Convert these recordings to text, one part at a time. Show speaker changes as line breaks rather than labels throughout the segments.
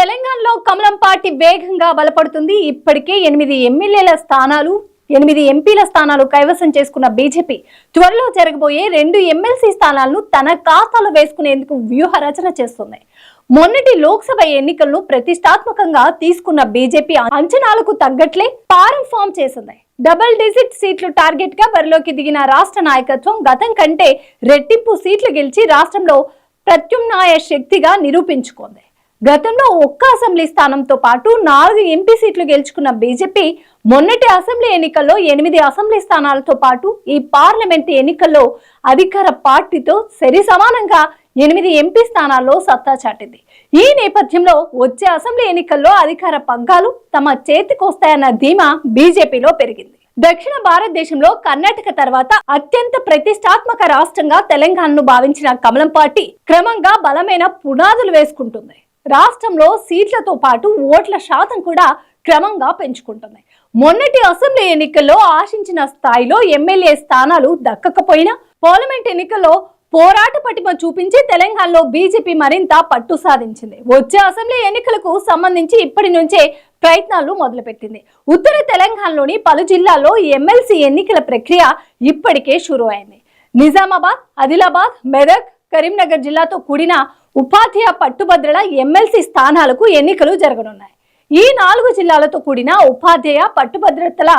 తెలంగాణలో కమలం పార్టీ వేగంగా బలపడుతుంది. ఇప్పటికే ఎనిమిది ఎమ్మెల్యేల స్థానాలు ఎనిమిది ఎంపీల స్థానాలు కైవసం చేసుకున్న బీజేపీ త్వరలో జరగబోయే రెండు ఎమ్మెల్సీ స్థానాలను తన ఖాతాలో వేసుకునేందుకు వ్యూహ రచన చేస్తుంది. మొన్నటి లోక్సభ ఎన్నికలను ప్రతిష్టాత్మకంగా తీసుకున్న బీజేపీ అంచనాలకు తగ్గట్లే పారం ఫామ్ చేసింది. డబుల్ డిజిట్ సీట్లు టార్గెట్గా బరిలోకి దిగిన రాష్ట్ర నాయకత్వం గతం కంటే రెట్టింపు సీట్లు గెలిచి రాష్ట్రంలో ప్రత్యుమ్నాయ శక్తిగా నిరూపించుకుంది. గతంలో ఒక్క అసెంబ్లీ స్థానంతో పాటు నాలుగు ఎంపీ సీట్లు గెలుచుకున్న బీజేపీ మొన్నటి అసెంబ్లీ ఎన్నికల్లో ఎనిమిది అసెంబ్లీ స్థానాలతో పాటు ఈ పార్లమెంట్ ఎన్నికల్లో అధికార పార్టీతో సరి సమానంగా ఎనిమిది ఎంపీ స్థానాల్లో సత్తా చాటింది. ఈ నేపథ్యంలో వచ్చే అసెంబ్లీ ఎన్నికల్లో అధికార పగ్గాలు తమ చేతికొస్తాయన్న ధీమా బీజేపీలో పెరిగింది. దక్షిణ భారతదేశంలో కర్ణాటక తర్వాత అత్యంత ప్రతిష్టాత్మక రాష్ట్రంగా తెలంగాణను భావించిన కమలం పార్టీ క్రమంగా బలమైన పునాదులు వేసుకుంటుంది. రాష్ట్రంలో సీట్లతో పాటు ఓట్ల శాతం కూడా క్రమంగా పెంచుకుంటున్నాయి. మొన్నటి అసెంబ్లీ ఎన్నికల్లో ఆశించిన స్థాయిలో ఎమ్మెల్యే స్థానాలు దక్కకపోయినా పార్లమెంట్ ఎన్నికల్లో పోరాట పటిమ చూపించి తెలంగాణలో బీజేపీ మరింత పట్టు సాధించింది. వచ్చే అసెంబ్లీ ఎన్నికలకు సంబంధించి ఇప్పటి నుంచే ప్రయత్నాలు మొదలుపెట్టింది. ఉత్తర తెలంగాణలోని పలు జిల్లాల్లో ఎమ్మెల్సీ ఎన్నికల ప్రక్రియ ఇప్పటికే షురు అయింది నిజామాబాద్ ఆదిలాబాద్ మెదక్ కరీంనగర్ జిల్లాతో కూడిన ఉపాధ్యాయ పట్టుభద్రల ఎమ్మెల్సీ స్థానాలకు ఎన్నికలు జరగనున్నాయి. ఈ నాలుగు జిల్లాలతో కూడిన ఉపాధ్యాయ పట్టుభద్రతల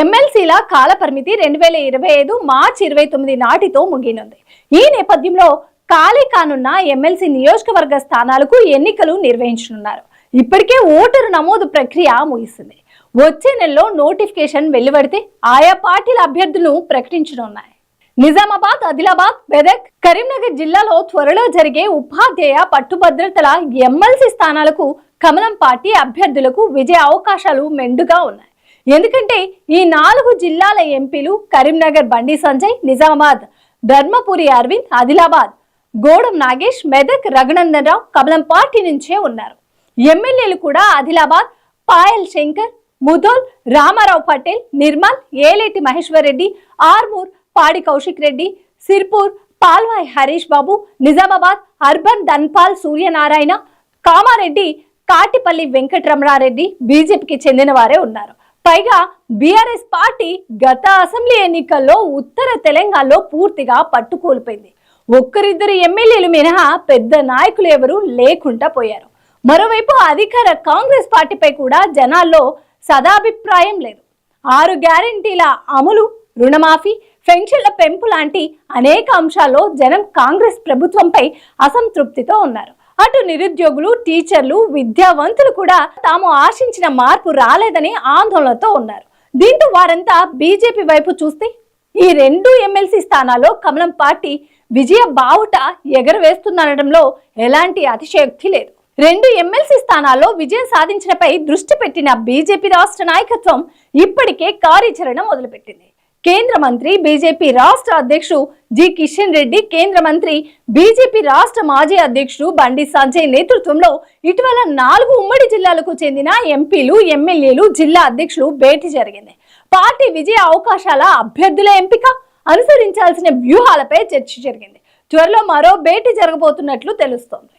ఎమ్మెల్సీల కాలపరిమితి రెండు వేల ఇరవై ఐదు మార్చి ఇరవై తొమ్మిది నాటితో ముగినుంది ఈ నేపథ్యంలో ఖాళీ కానున్న ఎమ్మెల్సీ నియోజకవర్గ స్థానాలకు ఎన్నికలు నిర్వహించనున్నారు. ఇప్పటికే ఓటరు నమోదు ప్రక్రియ ముగిసింది. వచ్చే నెలలో నోటిఫికేషన్ వెలువడితే ఆయా పార్టీల అభ్యర్థులను ప్రకటించనున్నాయి. నిజామాబాద్ ఆదిలాబాద్ మెదక్ కరీంనగర్ జిల్లాలో త్వరలో జరిగే ఉపాధ్యాయ పట్టుభద్రతల ఎమ్మెల్సీ స్థానాలకు కమలం పార్టీ అభ్యర్థులకు విజయ అవకాశాలు మెండుగా ఉన్నాయి. ఎందుకంటే ఈ నాలుగు జిల్లాల ఎంపీలు కరీంనగర్ బండి సంజయ్ నిజామాబాద్ ధర్మపురి అరవింద్ ఆదిలాబాద్ గోడం నాగేష్ మెదక్ రఘునందన్ రావు కమలం పార్టీ నుంచే ఉన్నారు. ఎమ్మెల్యేలు కూడా ఆదిలాబాద్ పాయల్ శంకర్ ముధోల్ రామారావు పటేల్ నిర్మల్ ఏలేటి మహేశ్వర్ రెడ్డి ఆర్మూర్ పాడి కౌశిక్ రెడ్డి సిర్పూర్ పాల్వాయ్ హరీష్ బాబు నిజామాబాద్ అర్బన్ ధన్పాల్ సూర్యనారాయణ కామారెడ్డి కాటిపల్లి వెంకటరమణారెడ్డి బీజేపీకి చెందిన వారే ఉన్నారు. పైగా బీఆర్ఎస్ పార్టీ గత అసెంబ్లీ ఎన్నికల్లో ఉత్తర తెలంగాణలో పూర్తిగా పట్టుకోల్పోయింది. ఒక్కరిద్దరు ఎమ్మెల్యేలు మినహా పెద్ద నాయకులు ఎవరు లేకుండా పోయారు. మరోవైపు అధికార కాంగ్రెస్ పార్టీపై కూడా జనాల్లో సదాభిప్రాయం లేదు. ఆరు గ్యారంటీల అమలు రుణమాఫీ పెన్షన్ల పెంపు లాంటి అనేక అంశాల్లో జనం కాంగ్రెస్ ప్రభుత్వంపై అసంతృప్తితో ఉన్నారు. అటు నిరుద్యోగులు టీచర్లు విద్యావంతులు కూడా తాము ఆశించిన మార్పు రాలేదని ఆందోళనతో ఉన్నారు. దీంతో వారంతా బీజేపీ వైపు చూస్తే ఈ రెండు ఎమ్మెల్సీ స్థానాల్లో కమలం పార్టీ విజయ బావుట ఎగరవేస్తుందనడంలో ఎలాంటి అతిశయోక్తి లేదు. రెండు ఎమ్మెల్సీ స్థానాల్లో విజయం సాధించడంపై దృష్టి పెట్టిన బీజేపీ రాష్ట్ర నాయకత్వం ఇప్పటికే కార్యాచరణ మొదలుపెట్టింది. కేంద్ర మంత్రి బీజేపీ రాష్ట్ర అధ్యక్షుడు జి కిషన్ రెడ్డి కేంద్ర మంత్రి బీజేపీ రాష్ట్ర మాజీ అధ్యక్షుడు బండి సంజయ్ నేతృత్వంలో ఇటీవల నాలుగు ఉమ్మడి జిల్లాలకు చెందిన ఎంపీలు ఎమ్మెల్యేలు జిల్లా అధ్యక్షులు భేటీ జరిగింది. పార్టీ విజయ అవకాశాల అభ్యర్థుల ఎంపిక అనుసరించాల్సిన వ్యూహాలపై చర్చ జరిగింది. త్వరలో మరో భేటీ జరగబోతున్నట్లు తెలుస్తోంది.